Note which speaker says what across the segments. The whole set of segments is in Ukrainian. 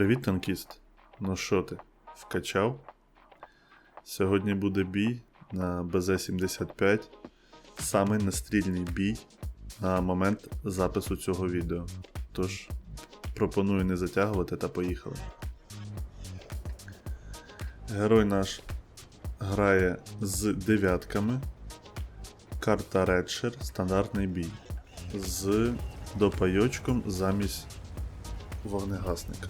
Speaker 1: Привіт, танкіст. Ну що ти, вкачав? Сьогодні буде бій на БЗ-75. Самий настрільний бій на момент запису цього відео. Тож пропоную не затягувати та поїхали. Герой наш грає з дев'ятками. Карта Редшир, стандартний бій. З допайочком замість вогнегасника.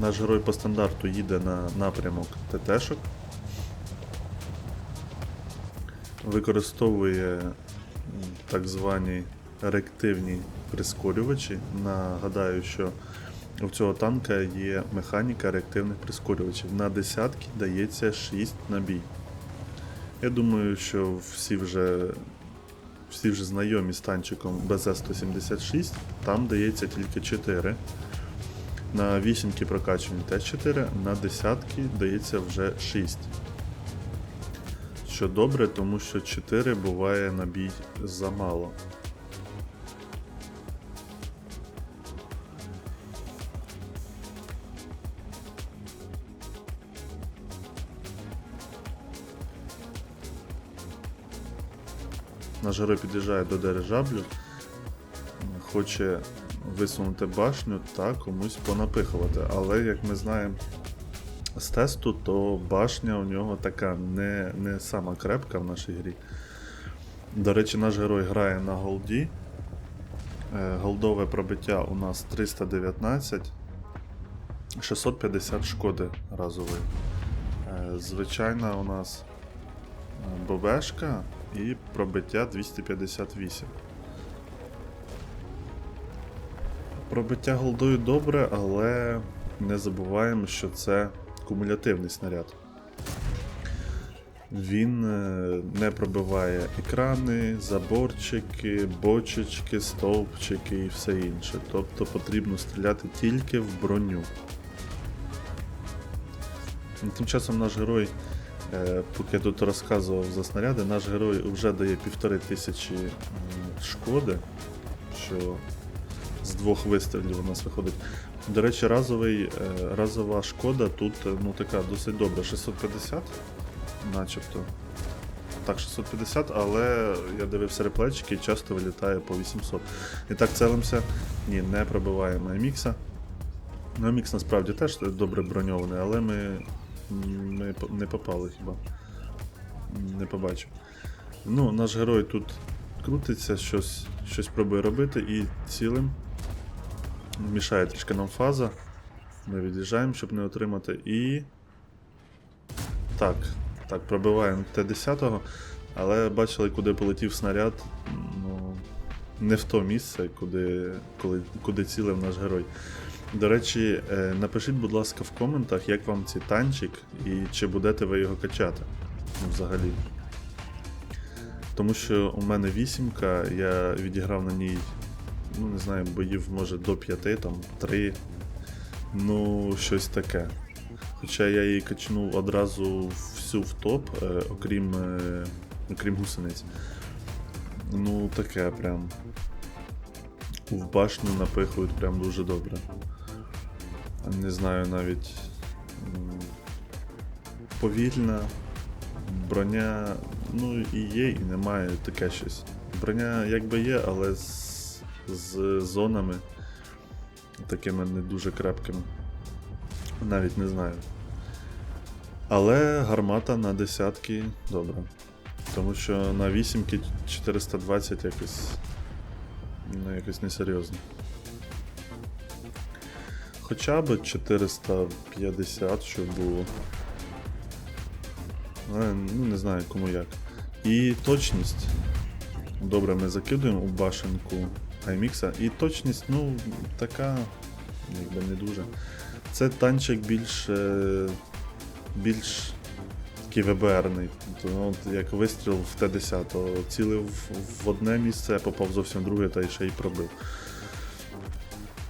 Speaker 1: Наш герой по стандарту їде на напрямок ТТшок. Використовує так звані реактивні прискорювачі. Нагадаю, що у цього танка є механіка реактивних прискорювачів. На десятки дається 6 набій. Я думаю, що всі вже всі вже знайомі з танчиком BZ-176, там дається тільки 4. На вісімки прокачані теж 4, на десятки дається вже 6. Що добре, тому що 4 буває на бій замало. Наш герой під'їжджає до дирижаблю, хоче висунути башню та комусь понапихувати. Але як ми знаємо з тесту, то башня у нього така не, не сама крепка в нашій грі. До речі, наш герой грає на голді. Е, Голдове пробиття у нас 319, 650 шкоди разової. Е, Звичайна у нас е, ББшка і пробиття 258. Пробиття голдою добре, але не забуваємо, що це кумулятивний снаряд. Він е, не пробиває екрани, заборчики, бочечки, стовпчики і все інше. Тобто потрібно стріляти тільки в броню. Тим часом наш герой, е, поки я тут розказував за снаряди, наш герой вже дає півтори тисячі шкоди, що з двох вистрілів у нас виходить. До речі, разовий, е, разова шкода тут е, ну, така досить добра. 650, начебто. Так, 650, але я дивився реплечки і часто вилітає по 800. І так, целимося. Ні, не пробиваємо MX. Ну, насправді теж добре броньований, але ми, ми не попали хіба. Не побачив. Ну, наш герой тут крутиться, щось, щось пробує робити і цілим. Мішає трішки нам фаза. Ми від'їжджаємо, щоб не отримати. І. Так, так, пробиваємо Т-10, але бачили, куди полетів снаряд. Ну, не в то місце, куди, коли, куди цілив наш герой. До речі, е, напишіть, будь ласка, в коментах, як вам цей танчик і чи будете ви його качати. Взагалі. Тому що у мене вісімка, я відіграв на ній, ну не знаю, боїв може до 5, там 3. Ну, щось таке. Хоча я її качнув одразу всю в топ, е, окрім, е, окрім гусениць. Ну, таке прям. В башню напихують прям дуже добре. Не знаю навіть. Повільна, броня, ну і є, і немає таке щось. Броня якби є, але з, з зонами такими не дуже крепкими. Навіть не знаю. Але гармата на десятки добра. Тому що на вісімки 420 якось. Ну, якось несерйозно. Хоча б 450, щоб було. Але, ну, не знаю кому як. І точність. Добре, ми закидуємо у башенку IMX. І точність, ну, така, якби не дуже. Це танчик більш. е, більш такий ВБРний. Ну, як вистріл в Т-10, то цілив в одне місце, попав зовсім в друге та ще й пробив.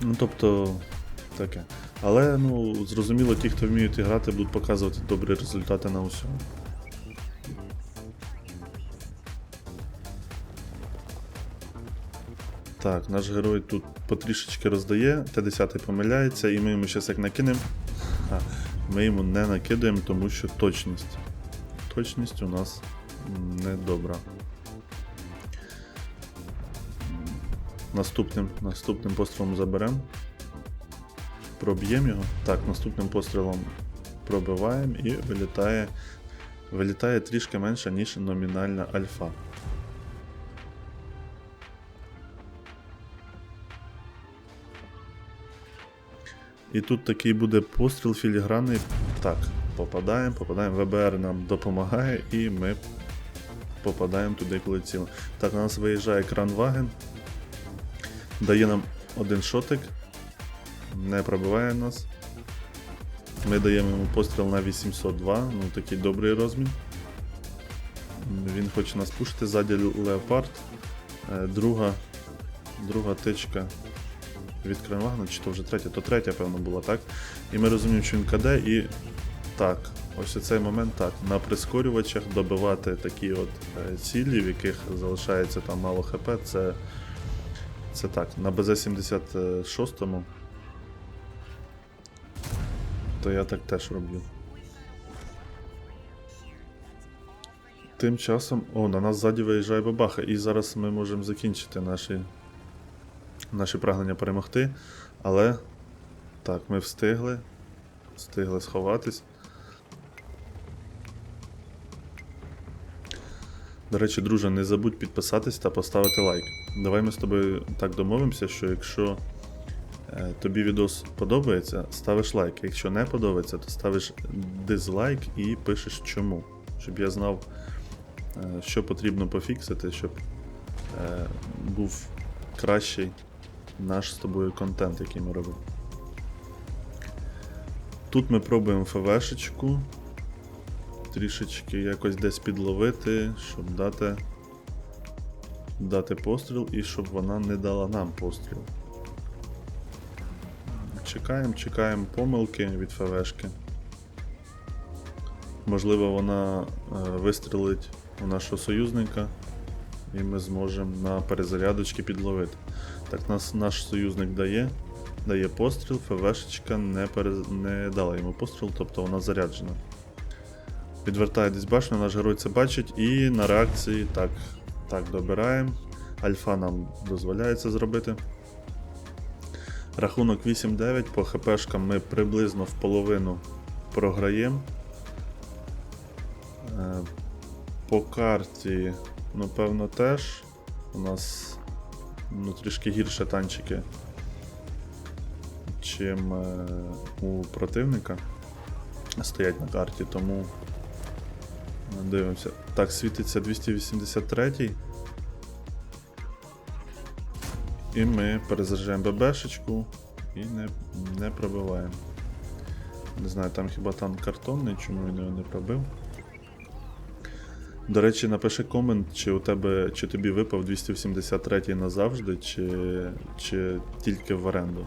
Speaker 1: Ну, тобто, таке. Але ну, зрозуміло, ті, хто вміють грати, будуть показувати добрі результати на усьому. Так, наш герой тут потрішечки роздає, Т-10 помиляється, і ми йому зараз як накинемо. Ми йому не накидаємо, тому що точність. Точність у нас недобра. Наступним, наступним пострілом заберемо. Проб'ємо його. Так, наступним пострілом пробиваємо і вилітає, вилітає трішки менше, ніж номінальна альфа. І тут такий буде постріл філігранний. Так, попадаємо, попадаємо. ВБР нам допомагає і ми попадаємо туди, коли ціло. Так, у нас виїжджає кранваген. Дає нам один шотик. Не пробиває нас. Ми даємо йому постріл на 802, ну такий добрий розмін. Він хоче нас пушити, ззаді леопард. Е, Друга, друга тичка від Кранвагна, чи то вже третя, то третя, певно, була, так? І ми розуміємо, що він КД, і так, ось цей момент так. На прискорювачах добивати такі от е, цілі, в яких залишається там мало ХП, це, це так. На БЗ-76, то я так теж роблю. Тим часом, о, на нас ззаді виїжджає бабаха, і зараз ми можемо закінчити наші наші прагнення перемогти. Але так, ми встигли. Встигли сховатись. До речі, друже, не забудь підписатись та поставити лайк. Давай ми з тобою так домовимося, що якщо е, тобі відос подобається, ставиш лайк. Якщо не подобається, то ставиш дизлайк і пишеш чому. Щоб я знав, е, що потрібно пофіксити, щоб е, був кращий наш з тобою контент, який ми робимо. Тут ми пробуємо ФВшечку. Трішечки якось десь підловити, щоб дати, дати постріл і щоб вона не дала нам постріл. Чекаємо, чекаємо помилки від ФВшки. Можливо, вона е, вистрілить у нашого союзника, і ми зможемо на перезарядочки підловити. Так, нас наш союзник дає. Дає постріл, ФВшечка не, перез... не дала йому постріл, тобто вона заряджена. Підвертає десь башню, наш герой це бачить, і на реакції так, так добираємо. Альфа нам дозволяє це зробити. Рахунок 8-9, по ХПшкам ми приблизно в половину програємо. Е, По карті, ну, певно, теж. У нас ну, трішки гірше танчики, чим е, у противника стоять на карті, тому дивимося. Так, світиться 283. І ми перезаряджаємо ББшечку і не, не пробиваємо. Не знаю, там хіба танк картонний, чому він його не пробив. До речі, напиши комент, чи у тебе, чи тобі випав 273 назавжди, чи, чи тільки в оренду.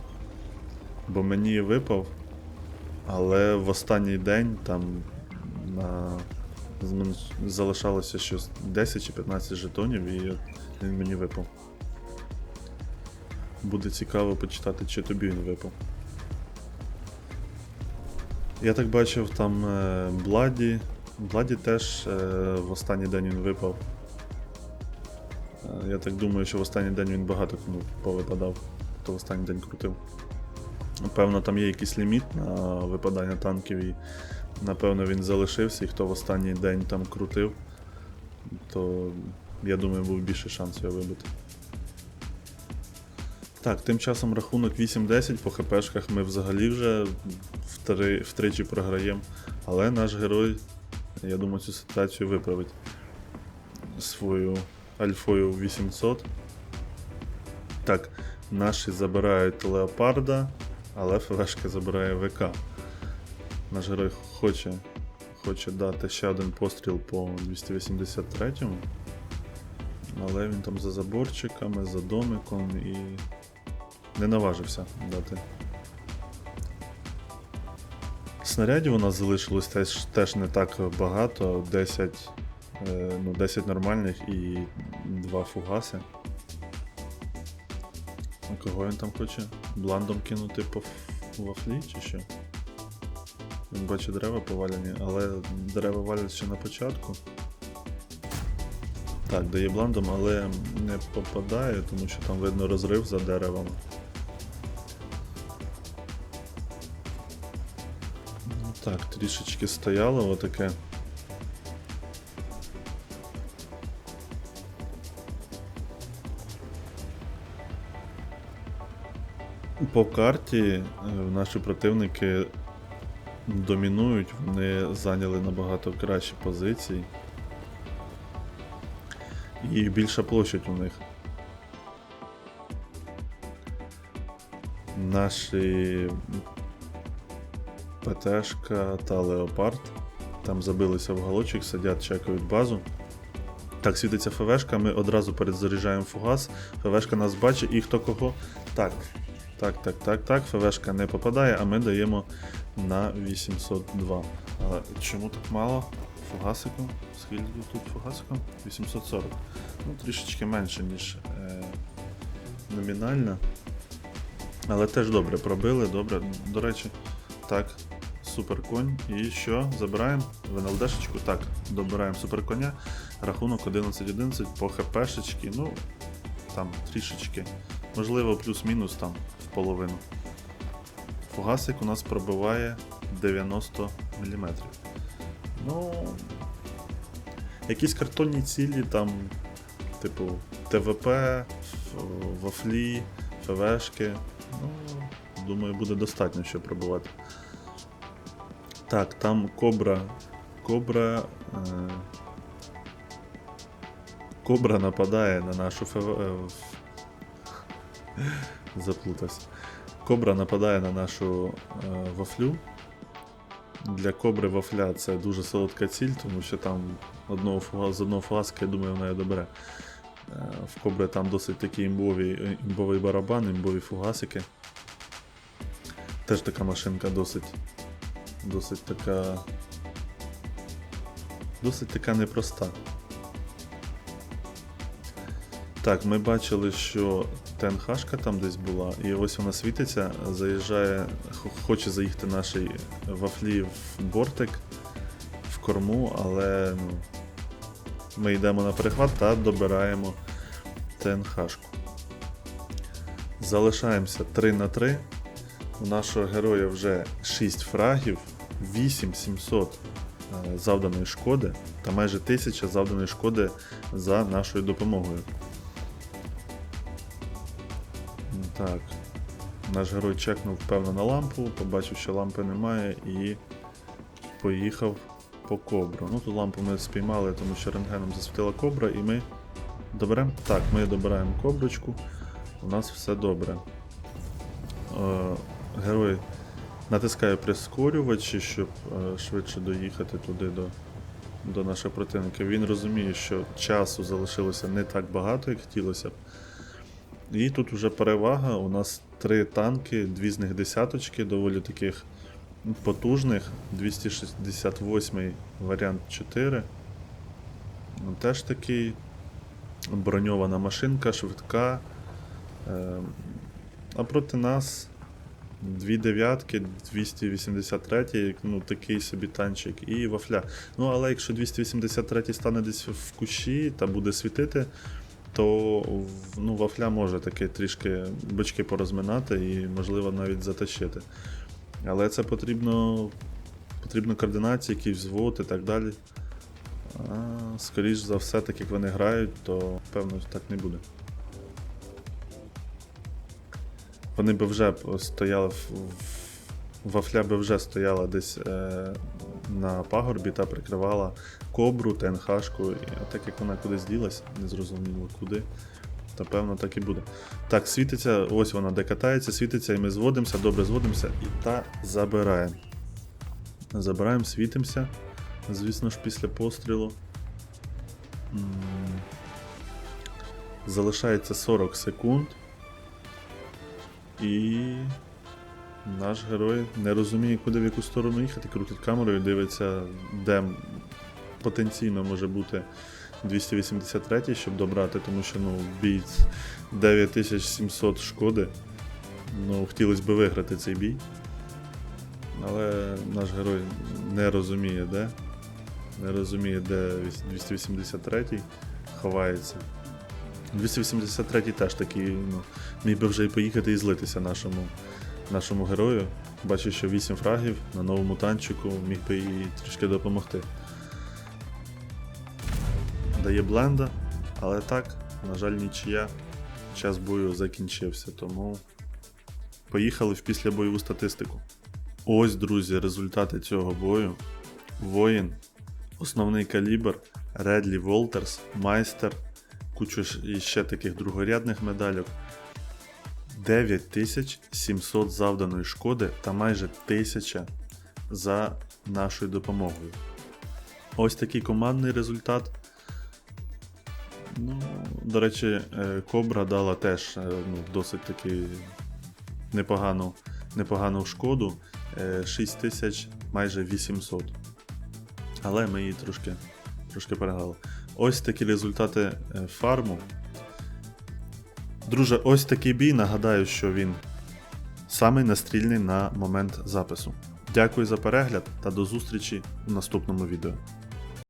Speaker 1: Бо мені випав, але в останній день там на... залишалося щось 10 чи 15 жетонів, і він мені випав. Буде цікаво почитати, чи тобі він випав. Я так бачив там е, Бладі. Бладі теж е, в останній день він випав. Е, я так думаю, що в останній день він багато кому повипадав, хто в останній день крутив. Напевно, там є якийсь ліміт на випадання танків, і напевно він залишився, і хто в останній день там крутив, то я думаю, був більше шанс його вибити. Так, тим часом рахунок 8-10 по ХПшках ми взагалі вже втри, втричі програємо. Але наш герой, я думаю, цю ситуацію виправить свою альфою 800. Так, наші забирають леопарда, але ФВшка забирає ВК. Наш герой хоче, хоче дати ще один постріл по 283-му. Але він там за заборчиками, за домиком і не наважився дати. Снарядів у нас залишилось теж, теж не так багато. 10, е, ну, 10 нормальних і 2 фугаси. А кого він там хоче? Бландом кинути по вафлі чи що? Він бачить дерева поваляні, але дерева валять ще на початку. Так, дає бландом, але не попадає, тому що там видно розрив за деревом. Так, трішечки стояло отаке. По карті е, наші противники домінують, вони зайняли набагато кращі позиції. І більша площадь у них. Наші ПТшка та Леопард там забилися в галочок, сидять, чекають базу. Так, світиться ФВшка, ми одразу перезаряджаємо фугас. ФВшка нас бачить і хто кого. Так. Так, так, так, так. ФВшка не попадає, а ми даємо на 802. А чому так мало? Фугасику? Скільки тут фугасиком? 840. Ну, трішечки менше, ніж е, номінально. Але теж добре пробили, добре. До речі, так, супер конь. І що? Забираємо в НЛДшечку. Так, добираємо супер коня. Рахунок 11-11 по ХПшечки. Ну, там трішечки. Можливо, плюс-мінус там в половину. Фугасик у нас пробиває 90 мм. Ну. Якісь картонні цілі, там, типу, ТВП, вафлі, ФВшки. Ну, думаю, буде достатньо, щоб пробувати. Так, там кобра. Кобра. Е... Кобра нападає на нашу ФВ. е, Заплутався. Кобра нападає на нашу е, вафлю. Для кобри вафля це дуже солодка ціль, тому що там одного з одного фугаска, я думаю, вона її добере. Е, В кобри там досить такий імбовий, імбовий барабан, імбові фугасики. Теж така машинка досить. Досить така. Досить така непроста. Так, ми бачили, що ТНХшка там десь була, і ось вона світиться, заїжджає, хоче заїхати нашій вафлі в бортик, в корму, але ну, ми йдемо на перехват та добираємо ТНХшку. Залишаємося 3 на 3. У нашого героя вже 6 фрагів, 8700 е, завданої шкоди та майже 1000 завданої шкоди за нашою допомогою. Так. Наш герой чекнув певно на лампу, побачив, що лампи немає і поїхав по кобру. Ну тут лампу ми спіймали, тому що рентгеном засвітила кобра, і ми доберемо. Так, ми добираємо коброчку. У нас все добре. Герой натискає прискорювачі, щоб е, швидше доїхати туди до, до наших противників. Він розуміє, що часу залишилося не так багато, як хотілося б. І тут вже перевага. У нас три танки, дві з них десяточки, доволі таких потужних. 268 варіант 4. Ну, Теж такий броньована машинка, швидка. Е, А проти нас дві дев'ятки, 283, ну такий собі танчик, і вафля. Ну, але якщо 283 стане десь в кущі та буде світити, то ну, вафля може таки трішки бочки порозминати і, можливо, навіть затащити. Але це потрібно, потрібно координації, якийсь взвод і так далі. А, скоріш за все, так як вони грають, то певно так не буде. Вони би вже стояли в. Вафля би вже стояла десь е, на пагорбі та прикривала кобру, ТНХшку, а так як вона кудись ділась, не зрозуміло куди, то певно так і буде. Так, світиться, ось вона де катається, світиться, і ми зводимося, добре зводимося і та забираємо. Забираємо, світимося. Звісно ж, після пострілу. М, Залишається 40 секунд. І наш герой не розуміє, куди в яку сторону їхати, крутить камерою, дивиться, де потенційно може бути 283, щоб добрати, тому що ну, бій 9700 шкоди. Ну, хотілося б виграти цей бій. Але наш герой не розуміє, де. Не розуміє, де 283 ховається. 283 теж такий, ну, міг би вже і поїхати і злитися нашому, нашому герою. Бачу, що 8 фрагів на новому танчику міг би і трішки допомогти. Дає бленда, але так, на жаль, нічия. Час бою закінчився, тому поїхали в післябойову статистику. Ось, друзі, результати цього бою. Воїн, основний калібр, Редлі Волтерс, майстер, кучу ж іще таких другорядних медальок. 9700 завданої шкоди та майже 1000 за нашою допомогою. Ось такий командний результат. Ну, до речі, е, Кобра дала теж е, ну, досить таки непогану, непогану шкоду. Е, 6000 майже 800. Але ми її трошки, трошки переграли. Ось такі результати е, фарму. Друже, ось такий бій. Нагадаю, що він самий настрільний на момент запису. Дякую за перегляд та до зустрічі у наступному відео.